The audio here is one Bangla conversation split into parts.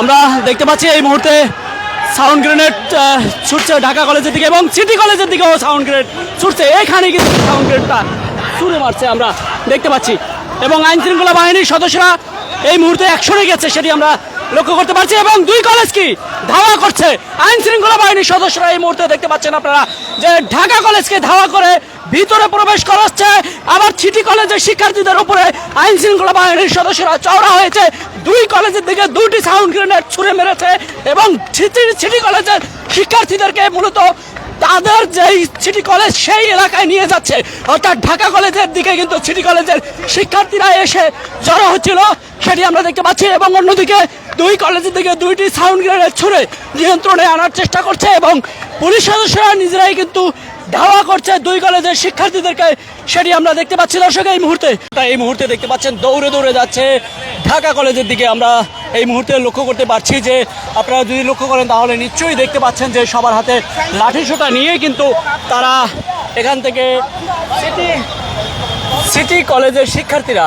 আমরা দেখতে পাচ্ছি এই মুহূর্তে সাউন্ড গ্রেনেড ছুটছে ঢাকা কলেজের দিকে এবং সিটি কলেজের দিকেও সাউন্ড গ্রেনেড ছুটছে। এখানে কিন্তু সাউন্ড গ্রেনেডটা ছুড়ে মারছে আমরা দেখতে পাচ্ছি। এবং আইন শৃঙ্খলা বাহিনীর সদস্যরা এই মুহূর্তে একশনে গেছে, সেটি আমরা লক্ষ্য করতে পারছি এবং দুই কলেজ কি ধাওয়া করছে। আইন শৃঙ্খলা বাহিনীর সদস্যরা এই মুহূর্তে দেখতে পাচ্ছেন আপনারা যে ঢাকা কলেজকে ধাওয়া করে ভিতরে প্রবেশ করাচ্ছে আবার সিটি কলেজের শিক্ষার্থীদের উপরে আইন শৃঙ্খলা বাহিনীর সদস্যরা চওড়া হয়েছে। দুই কলেজের দিকে দুটি সাউন্ড গ্রেনেড ছুড়ে মেরেছে এবং সিটি কলেজের শিক্ষার্থীদেরকে মূলত তাদের যেই সিটি কলেজ সেই এলাকায় নিয়ে যাচ্ছে। অর্থাৎ ঢাকা কলেজের দিকে কিন্তু সিটি কলেজের শিক্ষার্থীরা এসে জড়ো হচ্ছিল, সেটি আমরা দেখতে পাচ্ছি এবং অন্যদিকে দুই কলেজের দিকে দুইটি সাউন্ড গ্রেনেড ছুড়ে নিয়ন্ত্রণে আনার চেষ্টা করছে এবং পুলিশ সদস্যরা নিজেরাই কিন্তু ধাওয়া করছে দুই কলেজের শিক্ষার্থীদেরকে, সেটি আমরা দেখতে পাচ্ছি। দর্শক, এই মুহূর্তে এই মুহূর্তে দেখতে পাচ্ছেন, দৌড়ে দৌড়ে যাচ্ছে ঢাকা কলেজের দিকে। আমরা এই মুহূর্তে লক্ষ্য করতে পারছি যে, আপনারা যদি লক্ষ্য করেন, তাহলে নিশ্চয়ই দেখতে পাচ্ছেন যে, সবার হাতে লাঠি সোটা নিয়ে কিন্তু তারা এখান থেকে সিটি সিটি কলেজের শিক্ষার্থীরা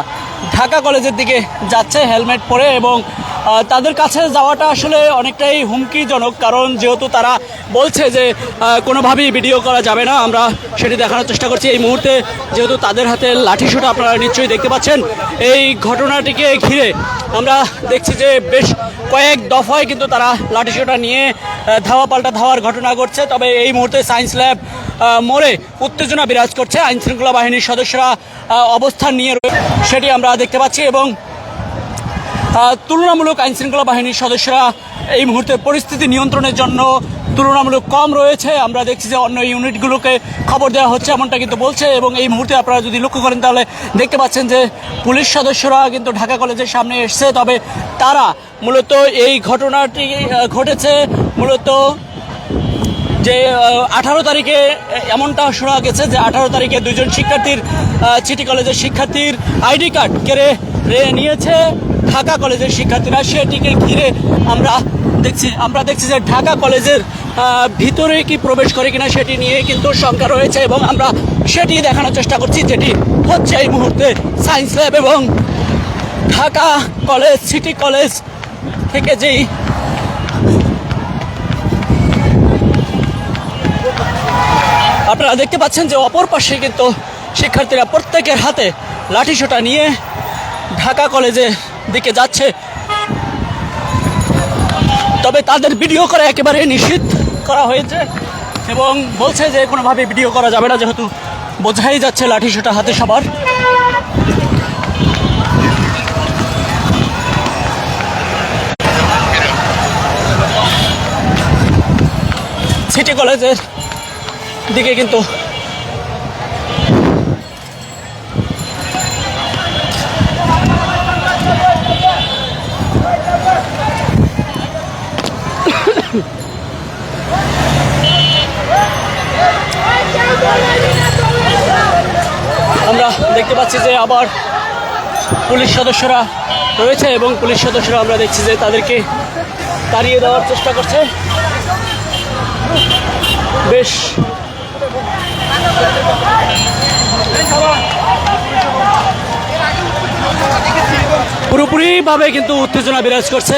ঢাকা কলেজের দিকে যাচ্ছে, হেলমেট পরে এবং তাদের কাছে যাওয়াটা আসলে অনেকটাই হুমকিজনক, কারণ যেহেতু তারা বলছে যে কোনোভাবেই ভিডিও করা যাবে না, আমরা সেটি দেখানোর চেষ্টা করছি। এই মুহূর্তে যেহেতু তাদের হাতে লাঠিসোঁটা আপনারা নিশ্চয়ই দেখতে পাচ্ছেন, এই ঘটনাটিকে ঘিরে আমরা দেখছি যে বেশ কয়েক দফায় কিন্তু তারা লাঠিসোঁটা নিয়ে ধাওয়া পাল্টা ধাওয়ার ঘটনা ঘটছে। তবে এই মুহূর্তে সায়েন্স ল্যাব মোড়ে উত্তেজনা বিরাজ করছে। আইনশৃঙ্খলা বাহিনীর সদস্যরা অবস্থান নিয়ে সেটি আমরা দেখতে পাচ্ছি এবং তুলনামূলক আইন শৃঙ্খলা বাহিনীর সদস্যরা এই মুহূর্তে পরিস্থিতি নিয়ন্ত্রণের জন্য তুলনামূলক কম রয়েছে। আমরা দেখছি যে অন্য ইউনিটগুলোকে খবর দেওয়া হচ্ছে এমনটা কিন্তু বলছে এবং এই মুহূর্তে আপনারা যদি লক্ষ্য করেন তাহলে দেখতে পাচ্ছেন যে পুলিশ সদস্যরা কিন্তু ঢাকা কলেজের সামনে এসছে। তবে তারা মূলত এই ঘটনাটি ঘটেছে মূলত যে আঠারো তারিখে এমনটা শোনা গেছে যে আঠারো তারিখে দুজন শিক্ষার্থীর সিটি কলেজের শিক্ষার্থীর আইডি কার্ড কেড়ে নিয়েছে। ঢাকা কলেজের শিক্ষার্থীরা, সেটিকে ঘিরে আমরা দেখছি আমরা দেখছি যে ঢাকা কলেজের ভিতরে কি প্রবেশ করে কিনা সেটি নিয়ে কিন্তু শঙ্কা রয়েছে এবং আমরা সেটি দেখানোর চেষ্টা করছি, যেটি হচ্ছে এই মুহূর্তে সায়েন্স ল্যাব এবং ঢাকা কলেজ, সিটি কলেজ থেকে যেই আপনারা দেখতে পাচ্ছেন যে অপর পাশে কিন্তু শিক্ষার্থীরা প্রত্যেকের হাতে লাঠিসোঁটা নিয়ে ঢাকা কলেজের দিকে যাচ্ছে। তবে তাদের ভিডিও করা একেবারে নিষিদ্ধ করা হয়েছে এবং বলছে যে কোনোভাবে ভিডিও করা যাবে না, যেহেতু বোঝাই যাচ্ছে লাঠিসোঁটা হাতে সবার। সিটি কলেজের দিকে কিন্তু দেখতে পাচ্ছি যে আবার পুলিশ সদস্যরা রয়েছে এবং পুলিশ সদস্যরা আমরা দেখছি যে তাদেরকে তাড়িয়ে দেওয়ার চেষ্টা করছে। বেশ। পুরোপুরিভাবে কিন্তু উত্তেজনা বিরাজ করছে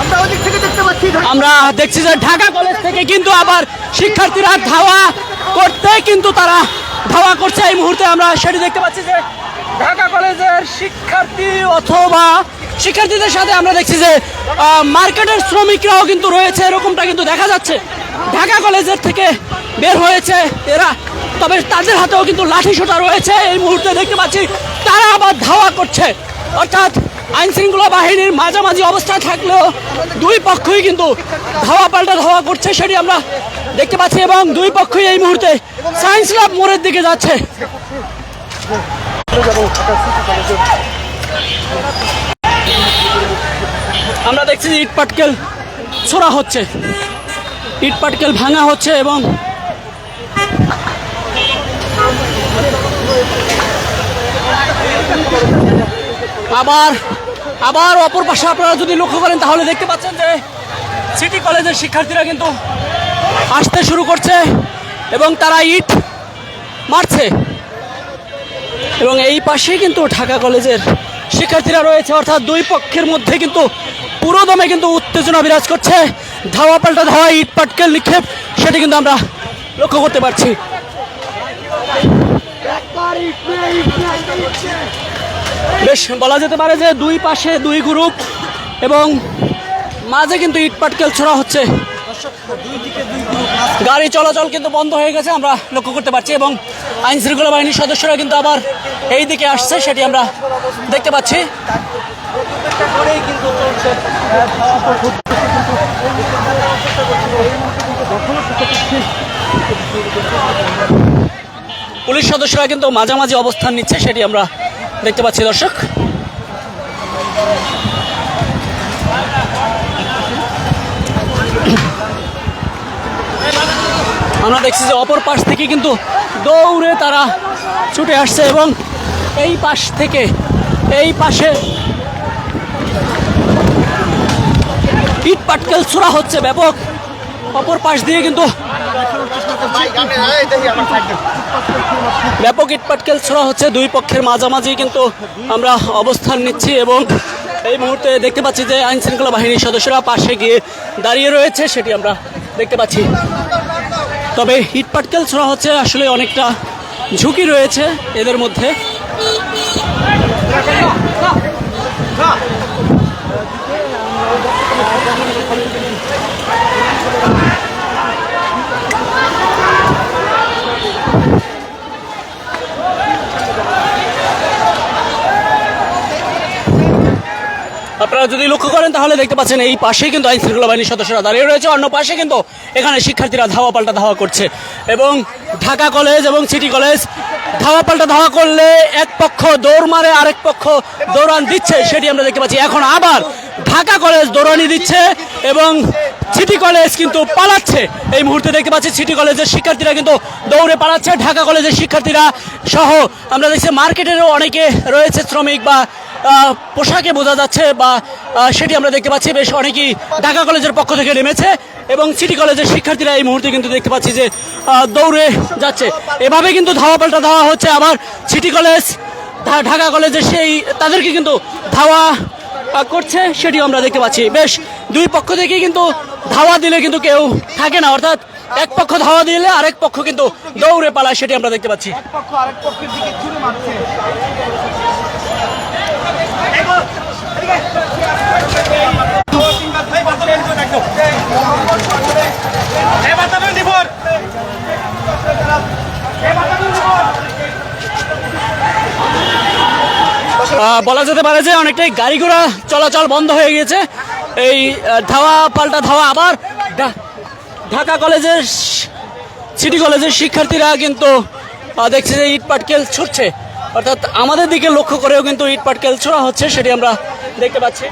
আমরা ওদিক থেকে দেখতে পাচ্ছি আমরা দেখছি যে ঢাকা কলেজ থেকে কিন্তু আবার শিক্ষার্থীরা ধাওয়া করতে কিন্তু তারা ধাওয়া করছে। এই মুহূর্তে আমরা সেটি দেখতে পাচ্ছি যে ঢাকা কলেজের শিক্ষার্থী অথবা শিক্ষার্থীদের সাথে আমরা দেখছি যে মার্কেটের শ্রমিকরাও কিন্তু রয়েছে। এরকমটা কিন্তু দেখা যাচ্ছে। ঢাকা কলেজের থেকে বের হয়েছে এরা। তবে তাদের হাতেও কিন্তু লাঠি সোটা রয়েছে। এই মুহূর্তে দেখতে পাচ্ছি, তারা আবার ধাওয়া করছে। অর্থাৎ আইন শৃঙ্খলা বাহিনীর মাঝামাঝি অবস্থায় থাকলেও দুই পক্ষই কিন্তু ধাওয়া পাল্টা ধাওয়া করছে সেটি আমরা দেখতে পাচ্ছি এবং দুই পক্ষই এই মুহূর্তে সায়েন্স ল্যাব মোড়ের দিকে যাচ্ছে। আমরা দেখছি যে ইট পাটকেল ছোড়া হচ্ছে। ইট পাটকেল ভাঙা হচ্ছে এবং আবার আবার অপর পাশে আপনারা যদি লক্ষ্য করেন, তাহলে দেখতে পাচ্ছেন যে সিটি কলেজের শিক্ষার্থীরা কিন্তু আসতে শুরু করছে এবং তারা ইট মারছে। এবং এই পাশে কিন্তু ঢাকা কলেজের শিক্ষার্থীরা রয়েছে, অর্থাৎ দুই পক্ষের মধ্যে কিন্তু পুরো দমে কিন্তু উত্তেজনা বিরাজ করছে। ধাওয়া পাল্টা ধাওয়া, ইট পাটকেল নিক্ষেপ, সেটি কিন্তু আমরা লক্ষ্য করতে পারছি। বেশ, বলা যেতে পারে যে দুই পাশে দুই গ্রুপ এবং মাঝে কিন্তু ইট পাটকেল ছোড়া হচ্ছে। গাড়ি চলাচল কিন্তু বন্ধ হয়ে গেছে, আমরা লক্ষ্য করতে পারছি এবং আইন শৃঙ্খলা বাহিনীর সদস্যরা কিন্তু আবার এই দিকে আসছে, সেটি আমরা দেখতে পাচ্ছি। পুলিশ সদস্যরা কিন্তু মাঝামাঝি অবস্থান নিচ্ছে, সেটি আমরা দেখতে পাচ্ছি দর্শক। আমরা দেখছি যে অপর পাশ থেকে কিন্তু দৌড়ে তারা ছুটে আসছে এবং এই পাশ থেকে, এই পাশে ইট পাটকেল ছোড়া হচ্ছে ব্যাপক। অপর পাশ দিয়ে কিন্তু ব্যাপক ইট পাটকেল ছোড়া হচ্ছে দুই পক্ষের মাঝামাঝি, কিন্তু আমরা অবস্থান নিচ্ছি এবং এই মুহূর্তে দেখতে পাচ্ছি যে আইন শৃঙ্খলা বাহিনীর সদস্যরা পাশে গিয়ে দাঁড়িয়ে রয়েছে, সেটি আমরা দেখতে পাচ্ছি। তবে ইট পাটকেল ছোড়া হচ্ছে আসলে অনেকটা ঝুঁকি রয়েছে এদের মধ্যে। যদি লক্ষ্য করেন, তাহলে দেখতে পাচ্ছেন এই পাশে কিন্তু আইন শৃঙ্খলা বাহিনীর সদস্যরা দাঁড়িয়ে রয়েছে। অন্য পাশে কিন্তু এখানে শিক্ষার্থীরা ধাওয়া পাল্টা ধাওয়া করছে। এবং ঢাকা কলেজ এবং সিটি কলেজ ধাওয়া পাল্টা ধাওয়া করলে এক পক্ষ দৌড় মারে, আরেক পক্ষ দৌড়ান দিচ্ছে, সেটি আমরা দেখতে পাচ্ছি। এখন আবার ঢাকা কলেজ দৌড়ানি দিচ্ছে এবং সিটি কলেজ কিন্তু পালাচ্ছে। এই মুহূর্তে দেখতে পাচ্ছি সিটি কলেজের শিক্ষার্থীরা কিন্তু দৌড়ে পালাচ্ছে। ঢাকা কলেজের শিক্ষার্থীরা সহ আমরা দেখছি মার্কেটেরও অনেকে রয়েছে শ্রমিক বা পোশাকে বোঝা যাচ্ছে বা সেটি আমরা দেখতে পাচ্ছি। বেশ অনেকেই ঢাকা কলেজের পক্ষ থেকে নেমেছে এবং সিটি কলেজের শিক্ষার্থীরা এই মুহূর্তে কিন্তু দেখতে পাচ্ছি যে দৌড়ে যাচ্ছে। এভাবে কিন্তু ধাওয়া পাল্টা ধাওয়া হচ্ছে আবার সিটি কলেজ ঢাকা কলেজের সেই, তাদেরকে কিন্তু ধাওয়া করছে, সেটিও আমরা দেখতে পাচ্ছি। বেশ, দুই পক্ষ থেকে কিন্তু ধাওয়া দিলে কিন্তু কেউ থাকে না। অর্থাৎ এক পক্ষ ধাওয়া দিলে আরেক পক্ষ কিন্তু দৌড়ে পালায়, সেটি আমরা দেখতে পাচ্ছি। পক্ষ আরেক পক্ষের দিকে মারছে। বলা যেতে পারে যে অনেকটাই গাড়ি ঘোড়া চলাচল বন্ধ হয়ে গিয়েছে। এই ধাওয়া, পাল্টা ধাওয়া আবার ঢাকা কলেজের সিটি কলেজের শিক্ষার্থীরা কিন্তু দেখছে যে ইট পাটকেল ছুটছে। অর্থাৎ আমাদের দিকে লক্ষ্য করেও কিন্তু ইট পাটকেল ছোড়া হচ্ছে, সেটি আমরা দেখতে পাচ্ছি।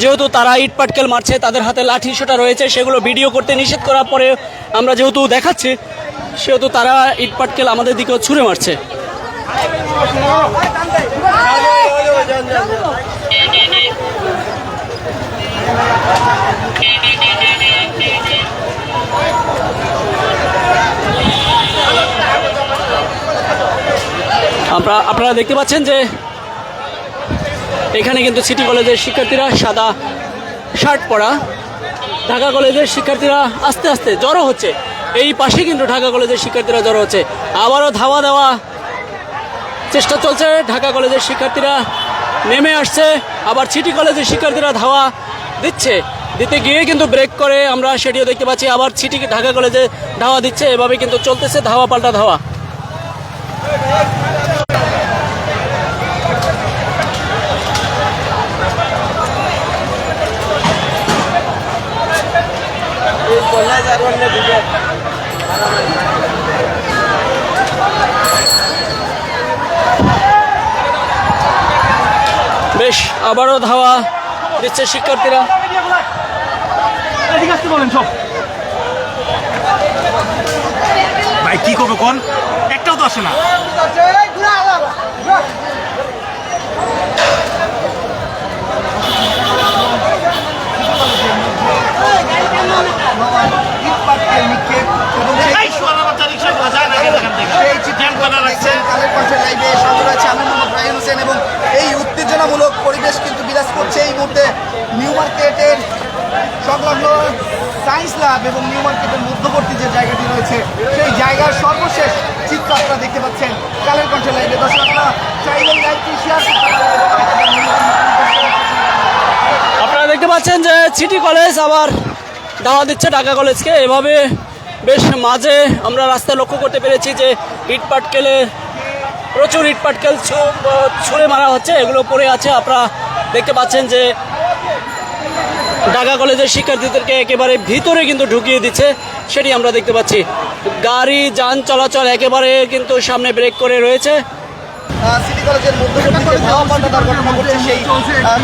যেহেতু তারা ইট পাটকেল মারছে, তাদের হাতে লাঠি সোটা রয়েছে, সেগুলো ভিডিও করতে নিষেধ করার পরে আমরা যেহেতু দেখাচ্ছি, সেহেতু তারা ইট পাটকেল আমাদের দিকেও ছুঁড়ে মারছে। আমরা আপনারা দেখতে পাচ্ছেন যে এখানে কিন্তু সিটি কলেজের শিক্ষার্থীরা সাদা শার্ট পরা। ঢাকা কলেজের শিক্ষার্থীরা আস্তে আস্তে জড়ো হচ্ছে। এই পাশে কিন্তু ঢাকা কলেজের শিক্ষার্থীরা জড়ো হচ্ছে। আবারও ধাওয়া দেওয়া চেষ্টা চলছে। ঢাকা কলেজের শিক্ষার্থীরা নেমে আসছে। আবার সিটি কলেজের শিক্ষার্থীরা ধাওয়া দিচ্ছে। দিতে গিয়ে কিন্তু ব্রেক করে। আমরা সেটিও দেখতে পাচ্ছি। আবার সিটি ঢাকা কলেজে ধাওয়া দিচ্ছে। এভাবে কিন্তু চলতেছে ধাওয়া পাল্টা ধাওয়া। বেশ আবারও ধাওয়া দিচ্ছে শিক্ষার্থীরা। বলেন সব। ভাই কি করব কোন? একটাও তো আসে না ইট পাটকেল নিক্ষেপ পাচ্ছেন এবং এই উত্তেজনামূলক পরিবেশ কিন্তু বিরাজ করছে এই মুহূর্তে নিউ মার্কেটের সংলগ্ন সায়েন্স ল্যাব এবং নিউ মার্কেটের মধ্যবর্তী যে জায়গাটি রয়েছে, সেই জায়গার সর্বশেষ চিত্র আপনারা দেখতে পাচ্ছেন। কালের কণ্ঠে লাইভে দর্শক, আপনারা চাইলে লাইভটি শেয়ার দেখতে পাচ্ছেন যে সিটি কলেজ আবার দাওয়া দিচ্ছে ঢাকা কলেজকে। এভাবে বেশ মাঝে আমরা রাস্তায় লক্ষ্য করতে পেরেছি যে ইট পাটকেলে প্রচুর ইট পাটকেল ছুঁড়ে মারা হচ্ছে। এগুলো পড়ে আছে। আপনারা দেখতে পাচ্ছেন যে ঢাকা কলেজের শিক্ষার্থীদেরকে একেবারে ভিতরে কিন্তু ঢুকিয়ে দিচ্ছে সেটি আমরা দেখতে পাচ্ছি। গাড়ি যান চলাচল একেবারে কিন্তু সামনে ব্রেক করে রয়েছে। সিটি কলেজের মধ্যবর্তী যে ধাওয়া ঘটনা ঘটছে সেই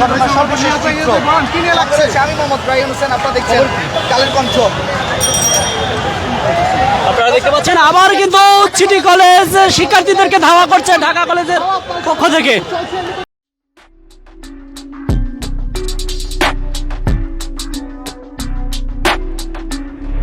ঘটনার সর্বশেষ চিত্র। আমি মোহাম্মদ রায়ন হোসেন আপনারা দেখছেন কালের কণ্ঠ। আপনারা দেখতে পাচ্ছেন আবার কিন্তু সিটি কলেজ শিক্ষার্থীদেরকে ধাওয়া করছে ঢাকা কলেজের পক্ষ থেকে।